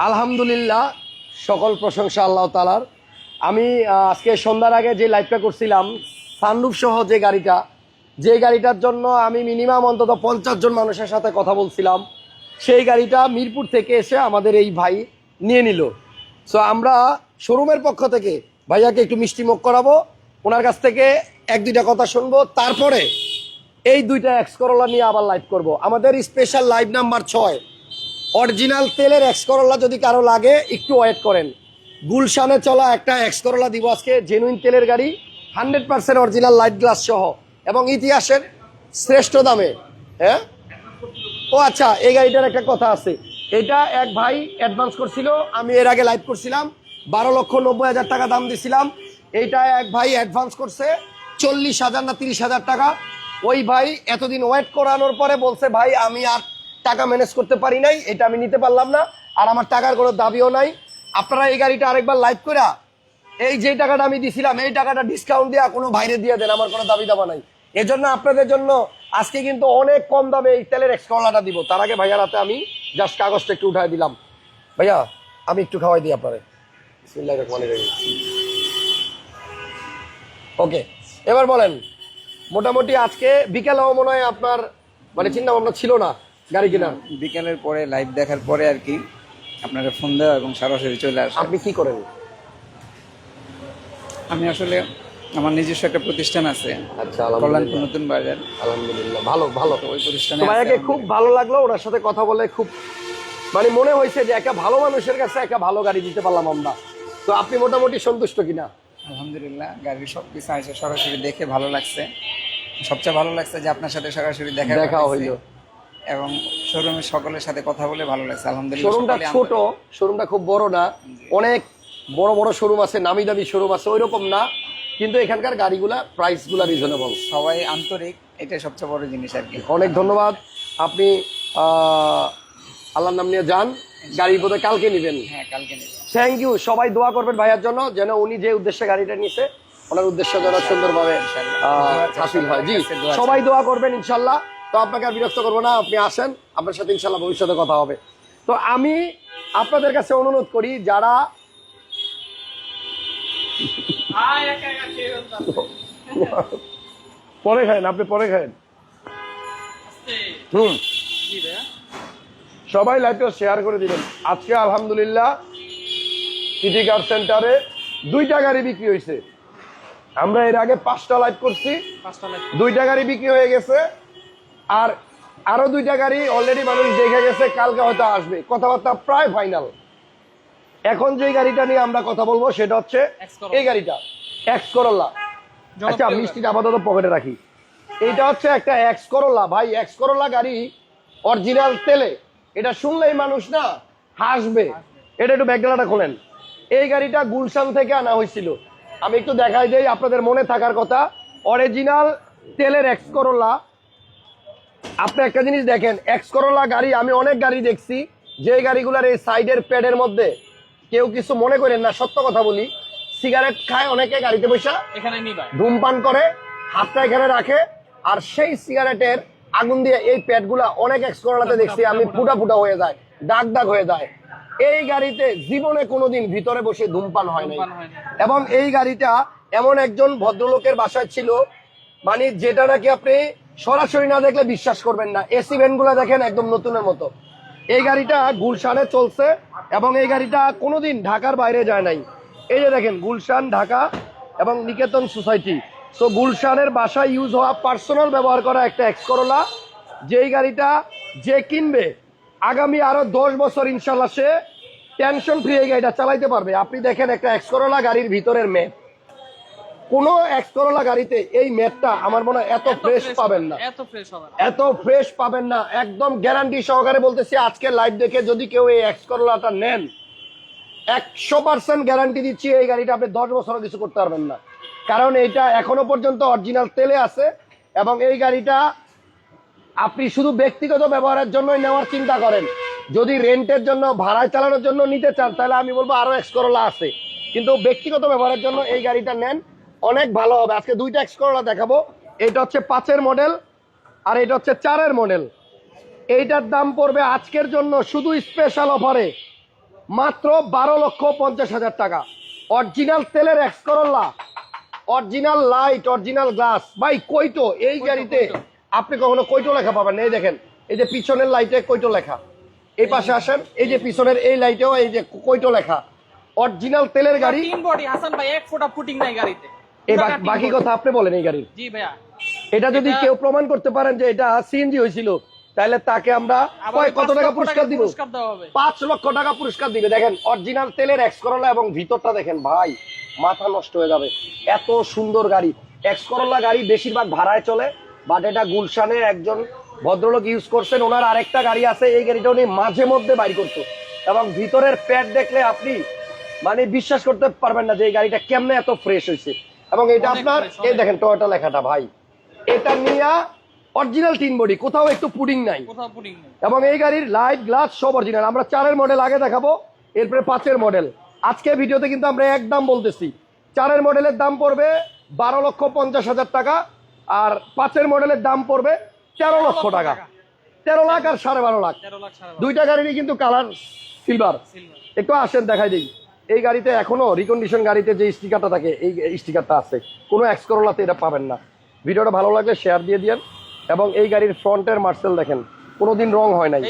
আলহামদুলিল্লাহ, সকল প্রশংসা আল্লাহ তালার আমি আজকে সন্ধ্যার আগে যে লাইভটা করছিলাম সানরুফ সহ যে গাড়িটা, যে গাড়িটার জন্য আমি মিনিমাম অন্তত পঞ্চাশ জন মানুষের সাথে কথা বলছিলাম, সেই গাড়িটা মিরপুর থেকে এসে আমাদের এই ভাই নিয়ে নিল। সো আমরা শোরুমের পক্ষ থেকে ভাইয়াকে একটু মিষ্টি মুখ করাবো, ওনার কাছ থেকে এক দুইটা কথা শুনব, তারপরে এই দুইটা এক্স করোলা নিয়ে আবার লাইভ করব। আমাদের স্পেশাল লাইভ নাম্বার ছয় অরিজিনাল তেলের এক্স করোলা যদি কারও লাগে, একটু ওয়েট করেন। গুলশানে চলা একটা এক্স করোলা দিব আজকে জেনুইন তেলের গাড়ি hundred percent original light glass সহ। এবং ইতিহাসের শ্রেষ্ঠ দামে হ্যাঁ? ও আচ্ছা এই গাড়িটার একটা কথা আছে। এটা এক ভাই অ্যাডভান্স করছিল, আমি এর আগে লাইভ করছিলাম। বারো লক্ষ নব্বই হাজার টাকা দাম দিছিলাম। এইটা এক ভাই অ্যাডভান্স করছে, চল্লিশ হাজার না তিরিশ হাজার টাকা। ওই ভাই এতদিন ওয়েট করানোর পরে বলছে, ভাই, আমি আর টাকা ম্যানেজ করতে পারি নাই, এটা আমি নিতে পারলাম না, আর আমার টাকার কোনো দাবিও নাই। আপনারা এই গাড়িটা আরেকবার লাইভ করে এই যে টাকাটা আমি দিছিলাম, এই টাকাটা ডিসকাউন্ট দেওয়া কোনো বাইরে দিয়ে দেন, আমার কোনো দাবি দাবা নাই। এজন্য আপনাদের জন্য আজকে কিন্তু অনেক কম দামে এই তেলের এক্সকলাটা দিব। তার আগে ভাইয়ার হাতে আমি জাস্ট কাগজটা একটু উঠাই দিলাম। ভাইয়া, আমি একটু খাওয়াই দিই আপনারে। ওকে, এবার বলেন, মোটামুটি আজকে বিকেলেও মনে হয় আপনার মানে চিন্তা ভাবনা ছিল না। গাড়ি কেনার বিকেলের পরে লাইভ দেখার পরে আর কি আপনাকে ফোন দেওয়া এবং সরাসরি চলে আসা। আপনি কি করেন? আমি আসলে আমার নিজস্ব একটা প্রতিষ্ঠান আছে আচ্ছা কল্যাণপুর নতুন বাজার। আলহামদুলিল্লাহ ভালো ভালো। ওই প্রতিষ্ঠানে ভাইয়াকে খুব ভালো লাগল ওনার সাথে কথা বলে খুব মানে মনে হয়েছে যে একটা ভালো মানুষের কাছে একটা ভালো গাড়ি দিতে পারলাম আমরা। তো আপনি মোটামুটি সন্তুষ্ট কিনা? আলহামদুলিল্লাহ গাড়ির সব কিছু আছে সরাসরি দেখে ভালো লাগছে। সবচেয়ে ভালো লাগছে যে আপনার সাথে সরাসরি দেখা দেখা। হইল। এবং শোরুমের সকলের সাথে কথা বলে ভালো লাগছে আলহামদুলিল্লাহ। শোরুমটা ছোট। শোরুমটা খুব বড় না। অনেক বড় বড় শোরুম আছে নামি দামি শোরুম আছে ওই রকম না। কিন্তু এখানকার গাড়িগুলা প্রাইসগুলা রিজনেবল সবাই আন্তরিক এটা সবচেয়ে বড় জিনিস আর কি। অনেক ধন্যবাদ। আপনি আল্লাহর নাম নিয়ে যান গাড়ি বোধহয় কালকে নেবেন। হ্যাঁ কালকে নেব। থ্যাংক ইউ সবাই দোয়া করবেন ভাইয়ার জন্য যেন উনি যে উদ্দেশ্যে গাড়িটা নিছে ওনার উদ্দেশ্য যেন সুন্দরভাবে হাসিল হয়। জি সবাই দোয়া করবেন ইনশাল্লাহ তো আপনাকে আর বিরক্ত করব না আপনি আসেন আপনার সাথে ইনশাল্লাহ ভবিষ্যতে কথা হবে। তো আমি আপনাদের কাছে অনুরোধ করি যারা পরে খায়েন আপনি পরে খায়েন হুম। সবাই লাইভটা শেয়ার করে দিবেন। আজকে আলহামদুলিল্লাহ সিটি কার সেন্টারে দুইটা গাড়ি বিক্রি হয়েছে আমরা এর আগে পাঁচটা লাইভ করছি। দুইটা গাড়ি বিক্রি হয়ে গেছে। আর আরও দুইটা গাড়ি অলরেডি মানুষ দেখে গেছে কালকে হয়তো আসবে। কথাবার্তা প্রায় ফাইনাল এখন যে গাড়িটা নিয়ে আমরা কথা বলব সেটা হচ্ছে এই গাড়িটা এক্স করোলা আচ্ছা মিষ্টিটা আপাতত পকেটে রাখি। এইটা হচ্ছে একটা এক্স করোলা ভাই এক্স করোলা গাড়ি অরিজিনাল তেলে। এটা শুনলেই মানুষ না হাসবে। এটা একটু ব্যাকগ্রাউন্ডটা খোলেন। এই গাড়িটা গুলশান থেকে আনা হয়েছিল। আমি একটু দেখাই দেই আপনাদের মনে থাকার কথা। অরিজিনাল তেলের এক্স করোলা আপনি একটা জিনিস দেখেন এক্স করোলা গাড়ি আমি অনেক গাড়ি দেখছি যে গাড়িগুলোর এই সাইডের প্যাডের মধ্যে কেউ কিছু মনে করেন না সত্য কথা বলি সিগারেট খায় অনেকে গাড়িতে বসে এখানে ধূমপান করে হাতটা এখানে রাখে আর সেই সিগারেটের আগুন দিয়ে এই প্যাডগুলা অনেক এক্স করোলাতে দেখছি আমি ফুটা ফুটা হয়ে যায় দাগ দাগ হয়ে যায়। এই গাড়িতে জীবনে কোনোদিন ভিতরে বসে ধূমপান হয় নাই। এবং এই গাড়িটা এমন একজন ভদ্রলোকের বাসায় ছিল মানে যেটা নাকি আপনি সরাসরি না দেখলে বিশ্বাস করবেন না। এসি ভ্যানগুলো দেখেন একদম নতুনের মতো। এই গাড়িটা গুলশানে চলছে এবং এই গাড়িটা কোনোদিন ঢাকার বাইরে যায় নাই। এই যে দেখেন, গুলশান, ঢাকা এবং নিকেতন সোসাইটি। সো গুলশানের বাসায় ইউজ হওয়া পার্সোনাল ব্যবহার করা একটা এক্স করোলা যেই গাড়িটা যে কিনবে, আগামী আরও দশ বছর ইনশাল্লাহ সে টেনশন ফ্রি এই গাড়িটা চালাইতে পারবে। আপনি দেখেন একটা এক্স করোলা গাড়ির ভিতরের ম্যাপ কোনো এক্স করোলা গাড়িতে এই ম্যাপটা আমার মনে হয় এত ফ্রেশ পাবেন না। এত ফ্রেশ হবে। না। এত ফ্রেশ পাবেন না একদম গ্যারান্টি সহকারে বলতেছি আজকে লাইভ দেখে যদি কেউ এই এক্স করোলাটা নেন একশো পার্সেন্ট গ্যারান্টি দিচ্ছি এই গাড়িটা আপনি দশ বছরও কিছু করতে পারবেন না। কারণ এইটা এখনও পর্যন্ত অরিজিনাল তেলে আছে এবং এই গাড়িটা আপনি শুধু ব্যক্তিগত ব্যবহারের জন্যই নেওয়ার চিন্তা করেন। যদি রেন্টের জন্য ভাড়ায় চালানোর জন্য নিতে চান তাহলে আমি বলব আরও এক্স করোলা আছে। কিন্তু ব্যক্তিগত ব্যবহারের জন্য এই গাড়িটা নেন অনেক ভালো হবে। আজকে দুইটা এক্স করোলা দেখাবো। এটা হচ্ছে পাঁচের মডেল আর এটা হচ্ছে চারের মডেল এইটার দাম পড়বে আজকের জন্য শুধু স্পেশাল অফারে মাত্র বারো লক্ষ পঞ্চাশ হাজার টাকা। অরিজিনাল তেলের x করল্লা original light original glass ভাই কইটো এই গাড়িতে আপনি কখনো কইটো লেখা পাবেন এই দেখেন এই যে পিছনের লাইটে কইটো লেখা। এই পাশে আসেন এই যে পিছনের এই লাইটেও এই যে কইটো লেখা। অরিজিনাল তেলের গাড়ি। তিন বডি হাসান ভাই এক ফোঁটা পুটিং নাই গাড়িতে। এই বাকি-। কথা আপনি বলেন এই গাড়ির। জি ভাইয়া। এটা যদি কেউ প্রমাণ করতে পারেন যে এটা সিএনজি হয়েছিল তাহলে তাকে আমরা কয়- কত টাকা পুরস্কার দিব? পাঁচ লক্ষ টাকা পুরস্কার দিবে। দেখেন অরিজিনাল তেলের এক্স করোলা এবং ভিতরটা দেখেন ভাই মাথা নষ্ট হয়ে যাবে। এত সুন্দর গাড়ি। এক্স করোলা গাড়ি বেশিরভাগ ভাড়ায় চলে বাট এটা গুলশানে একজন ভদ্রলোক ইউজ করছেন। ওনার আরেকটা গাড়ি আছে এই গাড়িটা উনি মাঝে মধ্যে বাইর করতো। এবং ভিতরের প্যাড দেখলে আপনি মানে বিশ্বাস করতে পারবেন না যে এই গাড়িটা কেমনে এত ফ্রেশ হয়েছে। এবং এটা আপনার এই দেখেন টয়োটা লেখাটা ভাই। এটা নিয়ে অরিজিনাল তিন বডি কোথাও একটু পুডিং নাই। এবং এই গাড়ির লাইট গ্লাস সব অরিজিনাল আমরা চারের মডেল আগে দেখাবো এরপরে পাঁচের মডেল আজকে ভিডিওতে কিন্তু আমরা এক দাম বলতেছি। চারের মডেলের দাম পড়বে বারো লক্ষ পঞ্চাশ হাজার টাকা আর পাঁচের মডেলের দাম পড়বে তেরো লক্ষ টাকা। তেরো লাখ আর সাড়ে বারো লাখ। দুইটা গাড়িরই কিন্তু কালার সিলভার সিলভার একটু আসেন দেখাই দিই এই গাড়িতে এখনও রিকন্ডিশন গাড়িতে যে স্টিকারটা থাকে এই স্টিকারটা আছে। কোনো এক্স করোলাতে এটা পাবেন না। ভিডিওটা ভালো লাগলে শেয়ার দিয়ে দিয়েন এবং এই গাড়ির ফ্রন্টের মার্সেল দেখেন কোনোদিন রং হয় নাই।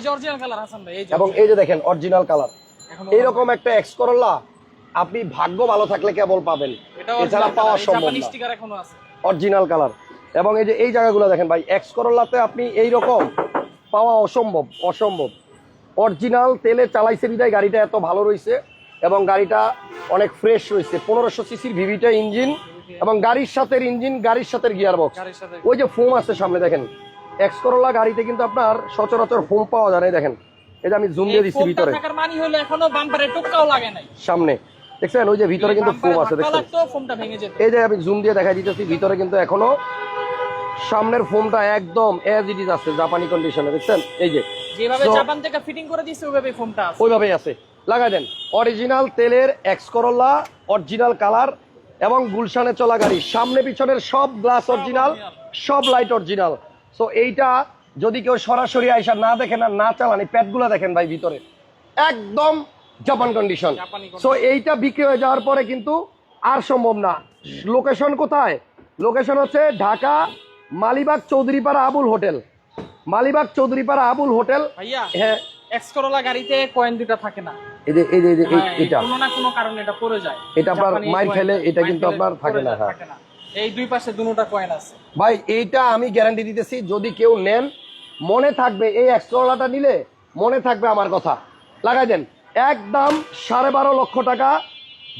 এবং এই যে দেখেন অরিজিনাল কালার এইরকম একটা এক্স করোলা আপনি ভাগ্য ভালো থাকলে কেবল পাবেন। এছাড়া পাওয়া সম্ভব অরিজিনাল কালার এবং এই যে এই জায়গাগুলো দেখেন ভাই এক্স করোলাতে আপনি এই রকম পাওয়া অসম্ভব অসম্ভব। অরিজিনাল তেলে চালাইছে বিদায় গাড়িটা এত ভালো রয়েছে এবং গাড়িটা অনেক ফ্রেশ রয়েছে। পনেরোশো সিসির ভিভিটা ইঞ্জিন এবং গাড়ির সাথে ইঞ্জিন গাড়ির সাথে গিয়ার বক্স ওই যে ফোম আছে সামনে দেখেন। এক্স করোলা গাড়িতে কিন্তু আপনার সচরাচর ফোম পাওয়া যায় না দেখেন। এই যে আমি জুম দিয়ে দিচ্ছি ভিতরে। মানি সামনে। দেখছেন? ওই যে ভিতরে কিন্তু ফোম আছে দেখছেন? এই যে আমি জুম দিয়ে দেখা দিতেছি ভিতরে কিন্তু এখনও সামনের ফোমটা একদম এজ ইট ইজ আছে জাপানি কন্ডিশনে দেখছেন? এই যে। যেভাবে জাপান থেকে ফিটিং করে দিছে ওইভাবে ফোমটা আছে। ওইভাবেই আছে। লাগাই দেন। অরিজিনাল তেলের এক্স করোলা অরিজিনাল কালার এবং গুলশানে চলা গাড়ি। সামনে পিছনের সব গ্লাস অরিজিনাল সব লাইট অরিজিনাল সো এইটা যদি কেউ সরাসরি আইসা না দেখেন আর না চালান এই প্যাডগুলো দেখেন ভাই ভিতরে। একদম জাপান কন্ডিশন সো এইটা বিক্রি হয়ে যাওয়ার পরে কিন্তু আর সম্ভব না। লোকেশন কোথায়? লোকেশন হচ্ছে ঢাকা মালিবাগ চৌধুরীপাড়া আবুল হোটেল। মালিবাগ চৌধুরীপাড়া আবুল হোটেল। হ্যাঁ। এক্স করোলা গাড়িতে কয়েন দুটা থাকে না। এই যে এই যে এই যে এই- হ্যাঁ, এটা। কোনো না কোনো কারণে এটা পড়ে যায়। এটা আপনার মাইর খেলে এটা কিন্তু আপনার থাকে না, যায়। থাকে না। এই দুই পাশে দুটা কয়েন আছে। ভাই এইটা আমি গ্যারান্টি দিতেছি যদি কেউ নেন মনে থাকবে এই এক্সট্রালাটা নিলে মনে থাকবে আমার কথা। লাগাই দেন একদম সাড়ে বারো লক্ষ টাকা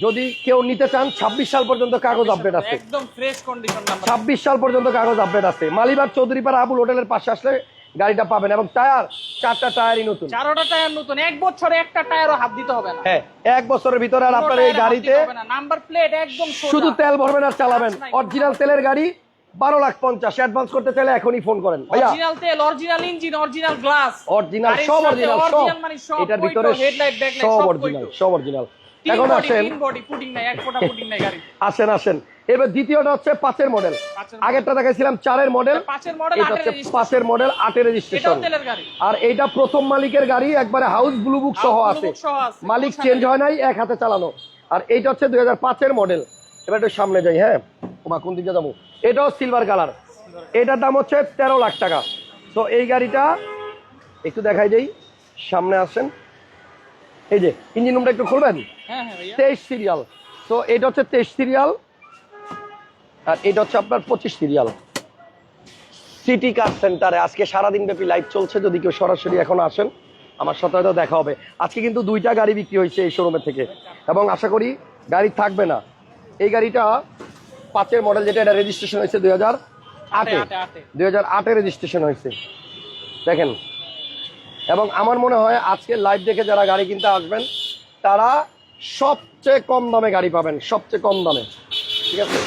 যদি কেউ নিতে চান ছাব্বিশ সাল পর্যন্ত কাগজ আপডেট আছে। একদম ফ্রেশ কন্ডিশন ছাব্বিশ সাল পর্যন্ত কাগজ আপডেট আছে। মালিবাগ চৌধুরীপাড়া আবুল হোটেলের পাশে আসলে গাড়িটা পাবেন এবং টায়ার চারটা টায়ারই নতুন। চারোটা টায়ার নতুন। এক বছরে একটা টায়ারও হাত দিতে হবে না। হ্যাঁ এক বছরের ভিতরে আর আপনার এই গাড়িতে নাম্বার প্লেট একদম শুধু তেল ভরবেন আর চালাবেন। অরিজিনাল তেলের গাড়ি বারো লাখ পঞ্চাশ। অ্যাডভান্স করতে চাইলে এখনই ফোন করেন। অরিজিনাল তেল original engine original glass original সব অরিজিনাল সব। এটার ভিতরে হেডলাইট ব্যাকলাইট সব অরিজিনাল সব অরিজিনাল এখন আসেন। বডি পুটিং নাই এক ফোঁটা পুটিং নাই গাড়ি আসেন আসেন। এবার দ্বিতীয়টা হচ্ছে পাঁচের মডেল আগেরটা দেখাইছিলাম চারের মডেল এটা হচ্ছে পাঁচের মডেল আটের রেজিস্ট্রেশন আর এইটা প্রথম মালিকের গাড়ি একবারে হাউস ব্লু বুক সহ আছে। মালিক চেঞ্জ হয় নাই এক হাতে চালানো। আর এইটা হচ্ছে দুই হাজার পাঁচের মডেল এবার একটু সামনে যাই হ্যাঁ? ওমা কোন দিকে যাব? এটাও সিলভার কালার এটার দাম হচ্ছে তেরো লাখ টাকা। তো এই গাড়িটা একটু দেখাই যাই সামনে আসেন। এই যে ইঞ্জিন রুমটা একটু খুলবেন? হ্যাঁ হ্যাঁ তেইশ সিরিয়াল তো এটা হচ্ছে তেইশ সিরিয়াল আর এটা হচ্ছে আপনার পঁচিশ সিরিয়াল সিটি কার সেন্টারে আজকে সারাদিন ব্যাপী লাইভ চলছে যদি কেউ সরাসরি এখন আসেন আমার সাথে হয়তো দেখা হবে। আজকে কিন্তু দুইটা গাড়ি বিক্রি হয়েছে এই শোরুমে থেকে। এবং আশা করি গাড়ি থাকবে না। এই গাড়িটা পাঁচের মডেল যেটা এটা রেজিস্ট্রেশন হয়েছে দুই হাজার আটে। দুই হাজার আটে রেজিস্ট্রেশন হয়েছে। দেখেন। এবং আমার মনে হয় আজকে লাইভ দেখে যারা গাড়ি কিনতে আসবেন তারা সবচেয়ে কম দামে গাড়ি পাবেন সবচেয়ে কম দামে। ঠিক আছে?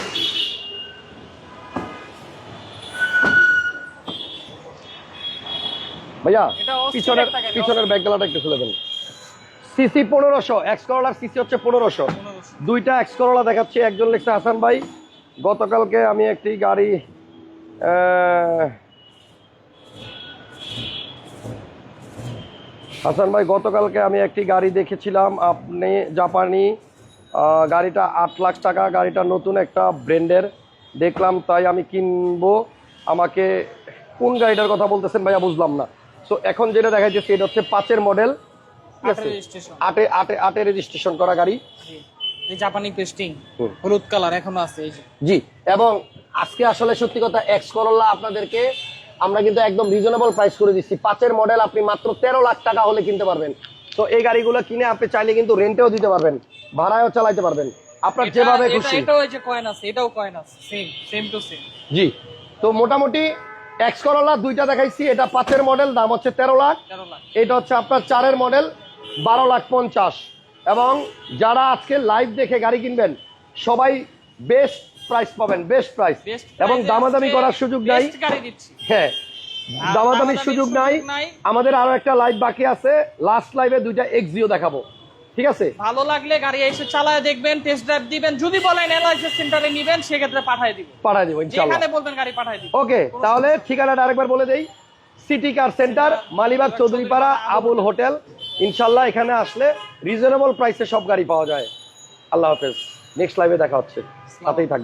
ভাইয়া পিছনের পিছনের ব্যাগগুলোটা একটু খুলে দেন। সিসি পনেরোশো এক্স করোলার সিসি হচ্ছে পনেরোশো। দুইটা এক্স করোলা দেখাচ্ছি একজন লিখছে হাসান ভাই। গতকালকে আমি একটি গাড়ি হাসান ভাই গতকালকে আমি একটি গাড়ি দেখেছিলাম আপনি জাপানি গাড়িটা আট লাখ টাকা গাড়িটা নতুন একটা ব্র্যান্ডের। দেখলাম তাই আমি কিনবো। আমাকে কোন গাড়িটার কথা বলতেছেন ভাইয়া বুঝলাম না। সো এখন যেটা দেখা যাচ্ছে এটা হচ্ছে পাঁচের মডেল আটে আটে আটে রেজিস্ট্রেশন করা গাড়ি। জি। জাপানি পেস্টিং হলুদ কালার এখনও আছে জি এবং আজকে আসলে সত্যি কথা এক্স করোলা আপনাদেরকে আমরা কিন্তু একদম রিজনেবল প্রাইস করে দিচ্ছি। পাঁচের মডেল আপনি মাত্র তেরো লাখ টাকা হলে কিনতে পারবেন। তো এই গাড়িগুলো কিনে আপনি চাইলে কিন্তু রেন্টেও দিতে পারবেন ভাড়ায়ও চালাইতে পারবেন। আপনার যেভাবে এটা- খুশি। এটাও এই যে কয়েন আছে এটাও কয়েন আছে সেম সেম টু সেম জি। তো মোটামুটি এক্স করোলা দুইটা দেখাইছি এটা পাঁচের মডেল দাম হচ্ছে তেরো লাখ। এটা হচ্ছে আপনার চারের মডেল বারো লাখ পঞ্চাশ। এবং যারা আজকে লাইভ দেখে গাড়ি কিনবেন সবাই বেস্ট প্রাইস পাবেন বেস্ট প্রাইস এবং দামাদামি করার সুযোগ নাই। হ্যাঁ দামাদামির সুযোগ নাই। আমাদের আরও একটা লাইভ বাকি আছে লাস্ট লাইভে দুইটা এক্সিও দেখাবো। ঠিক আছে? ভালো লাগলে গাড়ি এসে চালায় দেখবেন টেস্ট ড্রাইভ দিবেন যদি বলেন এলআইসি সেন্টারে নেবেন সেক্ষেত্রে পাঠিয়ে দিব। পাঠিয়ে দিব ইনশাআল্লাহ। যেখানে বলবেন গাড়ি পাঠিয়ে দিব। ওকে তাহলে ঠিকানাটা আরেকবার বলে দেই। City car centre Malibagh Chowdhurypara Abul hotel. ইনশাআল্লাহ এখানে আসলে রিজনেবল প্রাইসে সব গাড়ি পাওয়া যায়। আল্লাহ হাফেজ। নেক্সট লাইভে দেখা হচ্ছে। সাথেই থাকবে